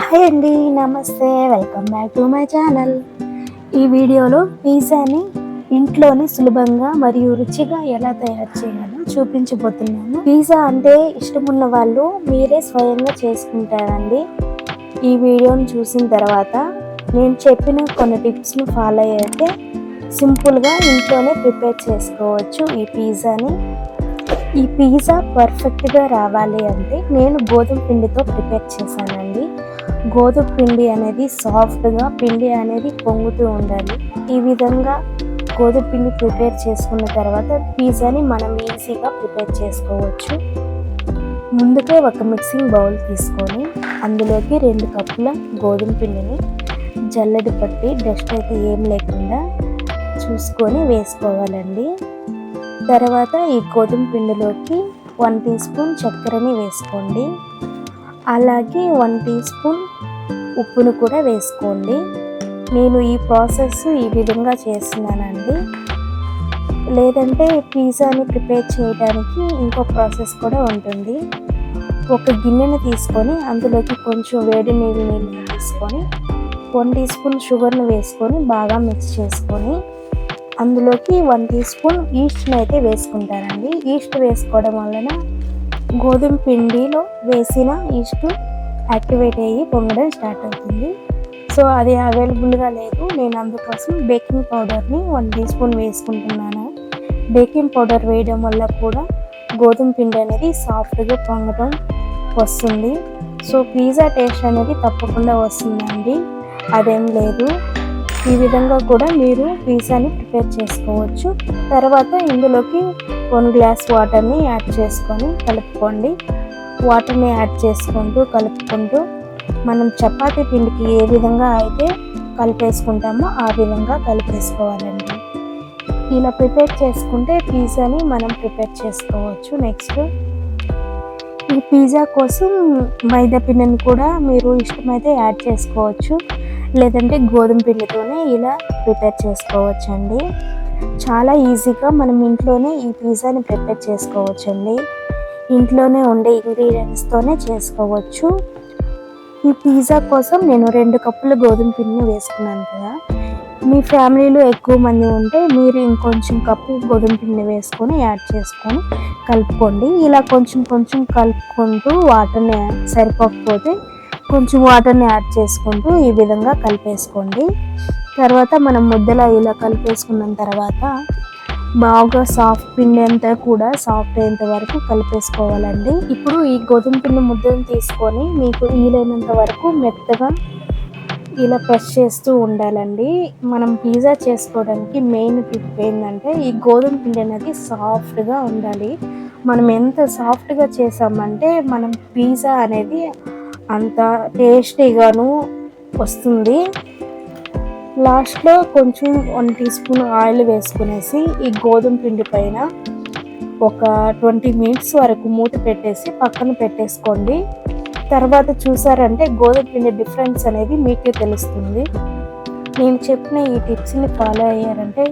Hi అండి నమస్తే welcome back to my channel ఈ వీడియోలో పిజ్జాని ఇంట్లోనే సులభంగా మరియు రుచిగా ఎలా తయారు చేయాలో చూపించబోతున్నాను. పిజ్జా అంటే ఇష్టం ఉన్న వాళ్ళు మీరే స్వయంగా చేసుకుంటారండి. ఈ వీడియోని చూసిన తర్వాత నేను చెప్పిన కొన్ని టిప్స్ని ఫాలో అయితే సింపుల్గా ఇంట్లోనే ప్రిపేర్ చేసుకోవచ్చు ఈ పిజ్జాని. ఈ పిజ్జా పర్ఫెక్ట్గా రావాలి అంటే నేను గోధుమ పిండితో ప్రిపేర్ చేశానండి. గోధుమ పిండి అనేది సాఫ్ట్గా పిండి అనేది పొంగుతూ ఉండాలి. ఈ విధంగా గోధుమ పిండి ప్రిపేర్ చేసుకున్న తర్వాత పిజ్జాని మనం ఈజీగా ప్రిపేర్ చేసుకోవచ్చు. ముందుగా ఒక మిక్సింగ్ బౌల్ తీసుకొని అందులోకి రెండు కప్పుల గోధుమ పిండిని జల్లెడ పట్టి డస్ట్ అయితే ఏం లేకుండా చూసుకొని వేసుకోవాలండి. తర్వాత ఈ గోధుమ పిండిలోకి వన్ టీ స్పూన్ చక్కెరని వేసుకోండి. అలాగే వన్ టీ స్పూన్ ఉప్పును కూడా వేసుకోండి. నేను ఈ ప్రాసెస్ ఈ విధంగా చేస్తున్నానండి. లేదంటే పిజ్జాని ప్రిపేర్ చేయడానికి ఇంకో ప్రాసెస్ కూడా ఉంటుంది. ఒక గిన్నెను తీసుకొని అందులోకి కొంచెం వేడి నీళ్ళు నీళ్ళు తీసుకొని వన్ టీ స్పూన్ షుగర్ను వేసుకొని బాగా మిక్స్ చేసుకొని అందులోకి వన్ టీ స్పూన్ ఈస్ట్ని అయితే వేసుకుంటారండి ఈస్ట్ వేసుకోవడం వలన గోధుమ పిండిలో వేసిన ఈస్ట్ యాక్టివేట్ అయ్యి పొంగడం స్టార్ట్ అవుతుంది. సో అది అవైలబుల్గా లేదు. నేను అందుకోసం బేకింగ్ పౌడర్ని వన్ టీ స్పూన్ వేసుకుంటున్నాను. బేకింగ్ పౌడర్ వేయడం వల్ల కూడా గోధుమ పిండి అనేది సాఫ్ట్గా పొంగడం వస్తుంది. సో పిజ్జా టేస్ట్ అనేది తప్పకుండా వస్తుందండి. అదేం లేదు. ఈ విధంగా కూడా మీరు పిజ్జాని ప్రిపేర్ చేసుకోవచ్చు. తర్వాత ఇందులోకి వన్ గ్లాస్ వాటర్ని యాడ్ చేసుకొని కలుపుకోండి. వాటర్ని యాడ్ చేసుకుంటూ కలుపుకుంటూ మనం చపాతీ పిండికి ఏ విధంగా అయితే కలిపేసుకుంటామో ఆ విధంగా కలిపేసుకోవాలండి. ఇలా ప్రిపేర్ చేసుకుంటే పిజ్జాని మనం ప్రిపేర్ చేసుకోవచ్చు నెక్స్ట్. ఈ పిజ్జా కోసం మైదా పిండిని కూడా మీరు ఇష్టమైతే యాడ్ చేసుకోవచ్చు. లేదంటే గోధుమ పిండితోనే ఇలా ప్రిపేర్ చేసుకోవచ్చండి. చాలా ఈజీగా మనం ఇంట్లోనే ఈ పిజ్జాని ప్రిపేర్ చేసుకోవచ్చండి. ఇంట్లోనే ఉండే ఇంగ్రీడియంట్స్తోనే చేసుకోవచ్చు. ఈ పిజ్జా కోసం నేను రెండు కప్పుల గోధుమ పిండిని వేసుకున్నాను కదా. మీ ఫ్యామిలీలో ఎక్కువ మంది ఉంటే మీరు ఇంకొంచెం కప్పు గోధుమ పిండి వేసుకొని యాడ్ చేసుకొని కలుపుకోండి. ఇలా కొంచెం కొంచెం కలుపుకుంటూ వాటర్ని సరిపోకపోతే కొంచెం వాటర్ని యాడ్ చేసుకుంటూ ఈ విధంగా కలిపేసుకోండి. తర్వాత మనం ముద్దలా ఇలా కలిపేసుకున్న తర్వాత బాగా సాఫ్ట్ పిండి అంతా కూడా సాఫ్ట్ అయ్యేంత వరకు కలిపేసుకోవాలండి. ఇప్పుడు ఈ గోధుమ పిండి ముద్దను తీసుకొని మీకు వీలైనంత వరకు మెత్తగా ఇలా ప్రెస్ చేస్తూ ఉండాలండి. మనం పిజ్జా చేసుకోవడానికి మెయిన్ టిప్ ఏంటంటే ఈ గోధుమ పిండి అనేది సాఫ్ట్గా ఉండాలి. మనం ఎంత సాఫ్ట్గా చేసామంటే మనం పిజ్జా అనేది అంత టేస్టీగాను వస్తుంది. లాస్ట్లో కొంచెం వన్ టీ స్పూన్ ఆయిల్ వేసుకునేసి ఈ గోధుమ పిండి పైన ఒక ట్వంటీ మినిట్స్ వరకు మూత పెట్టేసి పక్కన పెట్టేసుకోండి. తర్వాత చూసారంటే గోధుమ పిండి డిఫరెన్స్ అనేది మీకే తెలుస్తుంది. నేను చెప్పిన ఈ టిప్స్ని ఫాలో అయ్యారంటే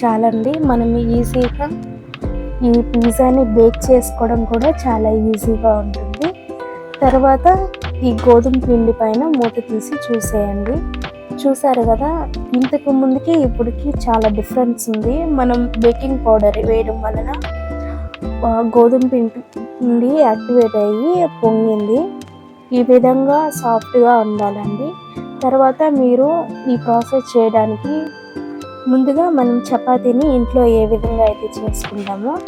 చాలండి. మనం ఈజీగా ఈ పిజ్జాని బేక్ చేసుకోవడం కూడా చాలా ఈజీగా ఉంటుంది. తర్వాత ఈ గోధుమ పిండి పైన మూత తీసి చూసేయండి. చూసారు కదా ఇంతకు ముందుకి ఇప్పటికి చాలా డిఫరెన్స్ ఉంది. మనం బేకింగ్ పౌడర్ వేయడం వలన గోధుమ గోధుమ పిండి యాక్టివేట్ అయ్యి పొంగింది. ఈ విధంగా సాఫ్ట్గా ఉండాలండి. తర్వాత మీరు ఈ ప్రాసెస్ చేయడానికి ముందుగా మనం చపాతీని ఇంట్లో ఏ విధంగా అయితే చేసుకుంటామో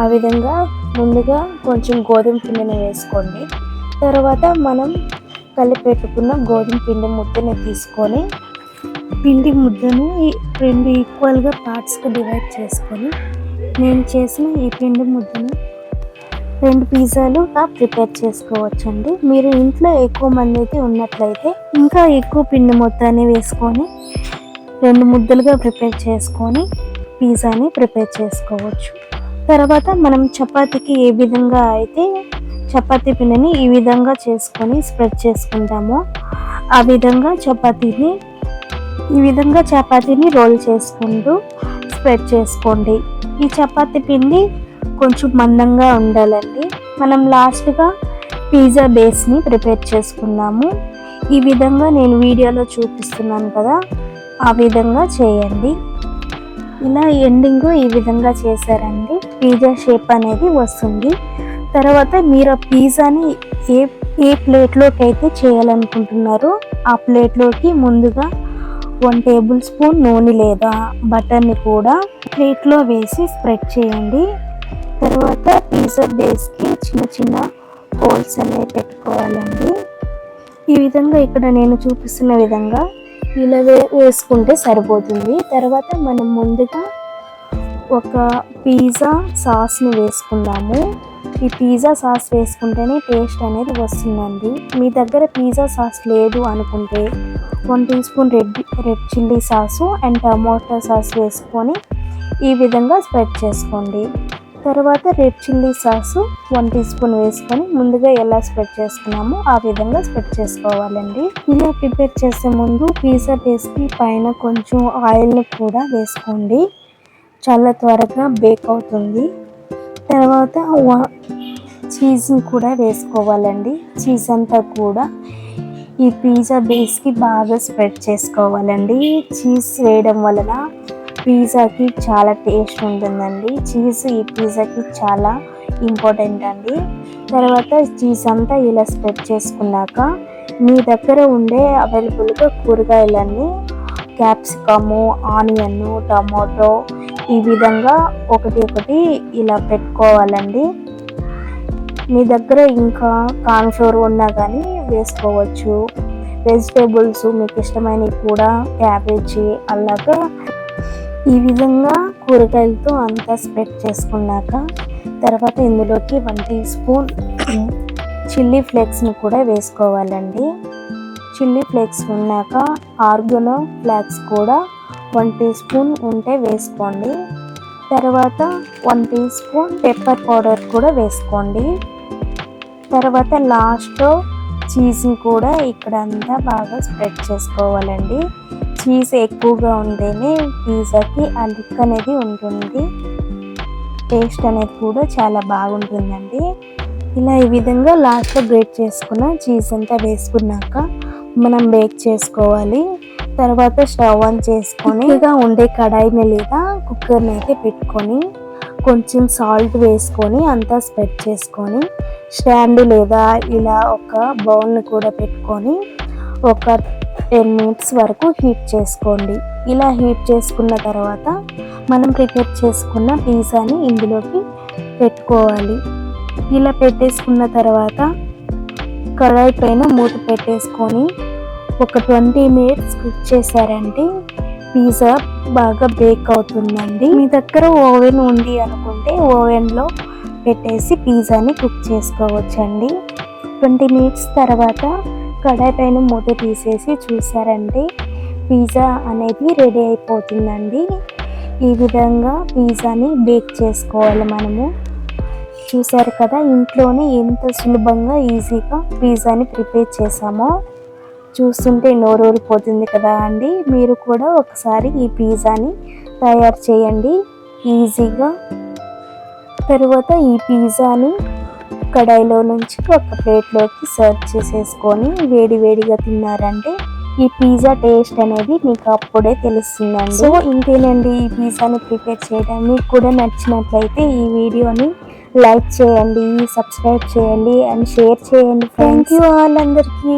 ఆ విధంగా ముందుగా కొంచెం గోధుమ పిండిని వేసుకోండి. తర్వాత మనం కలిపెట్టుకున్న గోధుమ పిండి ముద్దని తీసుకొని పిండి ముద్దను రెండు ఈక్వల్గా పార్ట్స్కి డివైడ్ చేసుకొని నేను చేసిన ఈ పిండి ముద్దను రెండు పిజ్జాలుగా ప్రిపేర్ చేసుకోవచ్చండి. మీరు ఇంట్లో ఎక్కువ మంది అయితే ఉన్నట్లయితే ఇంకా ఎక్కువ పిండి మొత్తాన్ని వేసుకొని రెండు ముద్దలుగా ప్రిపేర్ చేసుకొని పిజ్జాని ప్రిపేర్ చేసుకోవచ్చు. తర్వాత మనం చపాతీకి ఏ విధంగా అయితే చపాతీ పిండిని ఈ విధంగా చేసుకొని స్ప్రెడ్ చేసుకుంటాము. ఆ విధంగా చపాతీని ఈ విధంగా చపాతీని రోల్ చేసుకుంటూ స్ప్రెడ్ చేసుకోండి. ఈ చపాతీ పిండి కొంచెం మందంగా ఉండాలండి. మనం లాస్ట్గా పిజ్జా బేస్ని ప్రిపేర్ చేసుకున్నాము. ఈ విధంగా నేను వీడియోలో చూపిస్తున్నాను కదా ఆ విధంగా చేయండి. ఇలా ఎండింగ్ ఈ విధంగా చేశారండి. పిజ్జా షేప్ అనేది వస్తుంది. తర్వాత మీరు ఆ పిజ్జాని ఏ ఏ ప్లేట్లోకి అయితే చేయాలనుకుంటున్నారో ఆ ప్లేట్లోకి ముందుగా వన్ టేబుల్ స్పూన్ నూనె లేదా బటర్ని కూడా ప్లేట్లో వేసి స్ప్రెడ్ చేయండి. తర్వాత పిజ్జా బేస్కి చిన్న చిన్న హోల్స్ అనేవి పెట్టుకోవాలండి. ఈ విధంగా ఇక్కడ నేను చూపిస్తున్న విధంగా ఇలా వే వేసుకుంటే సరిపోతుంది. తర్వాత మనం ముందుగా ఒక పిజ్జా సాస్ని వేసుకుందాము. ఈ పిజ్జా సాస్ వేసుకుంటేనే టేస్ట్ అనేది వస్తుందండి. మీ దగ్గర పిజ్జా సాస్ లేదు అనుకుంటే one teaspoon red red chilli sauce and tomato sauce వేసుకొని ఈ విధంగా స్ప్రెడ్ చేసుకోండి. తర్వాత red chilli sauce one teaspoon వేసుకొని ముందుగా ఎలా స్ప్రెడ్ చేసుకున్నామో ఆ విధంగా స్ప్రెడ్ చేసుకోవాలండి. ఇలా ప్రిపేర్ చేసే ముందు పిజ్జా బేస్కి పైన కొంచెం ఆయిల్ని కూడా వేసుకోండి. చాలా త్వరగా బేక్ అవుతుంది. తర్వాత చీజ్ని కూడా వేసుకోవాలండి. చీజ్ అంతా కూడా ఈ పిజ్జా బేస్కి బాగా స్ప్రెడ్ చేసుకోవాలండి. చీజ్ వేయడం వలన పిజ్జాకి చాలా టేస్ట్ ఉంటుందండి. చీజ్ ఈ పిజ్జాకి చాలా ఇంపార్టెంట్ అండి. తర్వాత చీజ్ అంతా ఇలా స్ప్రెడ్ చేసుకున్నాక మీ దగ్గర ఉండే అవైలబుల్గా కూరగాయలన్నీ క్యాప్సికము ఆనియన్ టమాటో ఈ విధంగా ఒకటి ఒకటి ఇలా పెట్టుకోవాలండి. మీ దగ్గర ఇంకా కాన్ఫ్లోర్ ఉన్నా కానీ వేసుకోవచ్చు. వెజిటేబుల్స్ మీకు ఇష్టమైనవి కూడా క్యాబేజీ అలాగా ఈ విధంగా కూరగాయలతో అంతా స్ప్రెడ్ చేసుకున్నాక తర్వాత ఇందులోకి వన్ టీ స్పూన్ చిల్లీ ఫ్లేక్స్ని కూడా వేసుకోవాలండి. చిల్లీ ఫ్లేక్స్ ఉన్నాక ఆర్గనో ఫ్లేక్స్ కూడా వన్ టీ స్పూన్ ఉంటే వేసుకోండి. తర్వాత one teaspoon pepper powder కూడా వేసుకోండి. తర్వాత లాస్ట్లో చీజ్ని కూడా ఇక్కడ అంతా బాగా స్ప్రెడ్ చేసుకోవాలండి. చీజ్ ఎక్కువగా ఉంటేనే పిజ్జాకి ఆ లుక్ అనేది ఉంటుంది. టేస్ట్ అనేది కూడా చాలా బాగుంటుందండి. ఇలా ఈ విధంగా లాస్ట్లో గ్రేట్ చేసుకున్న చీజ్ అంతా వేసుకున్నాక మనం బేక్ చేసుకోవాలి. తర్వాత స్టవ్ ఆన్ చేసుకొని ఇక ఉండే కడాయిని లేదా కుక్కర్ని అయితే పెట్టుకొని కొంచెం సాల్ట్ వేసుకొని అంతా స్ప్రెడ్ చేసుకొని స్టాండ్ లేదా ఇలా ఒక బౌల్ని కూడా పెట్టుకొని ఒక టెన్ మినిట్స్ వరకు హీట్ చేసుకోండి. ఇలా హీట్ చేసుకున్న తర్వాత మనం ప్రిపేర్ చేసుకున్న పిజ్జాని ఇందులోకి పెట్టుకోవాలి. ఇలా పెట్టేసుకున్న తర్వాత కడాయి పైన మూత పెట్టేసుకొని ఒక ట్వంటీ మినిట్స్ కుక్ చేశారంటే పిజ్జా బాగా బేక్ అవుతుందండి. మీ దగ్గర ఓవెన్ ఉంది అనుకుంటే ఓవెన్లో పెట్టేసి పిజ్జాని కుక్ చేసుకోవచ్చండి. ట్వంటీ మినిట్స్ తర్వాత కడాయి పైన మూత తీసేసి చూసారంటే పిజ్జా అనేది రెడీ అయిపోతుందండి. ఈ విధంగా పిజ్జాని బేక్ చేసుకోవాలి మనము. చూసారు కదా ఇంట్లోనే ఎంత సులభంగా ఈజీగా పిజ్జాని ప్రిపేర్ చేసామో చూస్తుంటే నోరూరిపోతుంది కదా అండి. మీరు కూడా ఒకసారి ఈ పిజ్జాని తయారు చేయండి. ఈజీగా. తర్వాత ఈ పిజ్జాని కడాయిలో నుంచి ఒక ప్లేట్లోకి సర్వ్ చేసేసుకొని వేడి వేడిగా తిన్నారంటే ఈ పిజ్జా టేస్ట్ అనేది మీకు అప్పుడే తెలుస్తుందండి. సో ఇంకేనండి ఈ పిజ్జాని ప్రిపేర్ చేయడం. మీకు కూడా నచ్చినట్లయితే ఈ వీడియోని లైక్ చేయండి సబ్స్క్రైబ్ చేయండి అండ్ షేర్ చేయండి థ్యాంక్ యూ ఆల్ అందరికీ.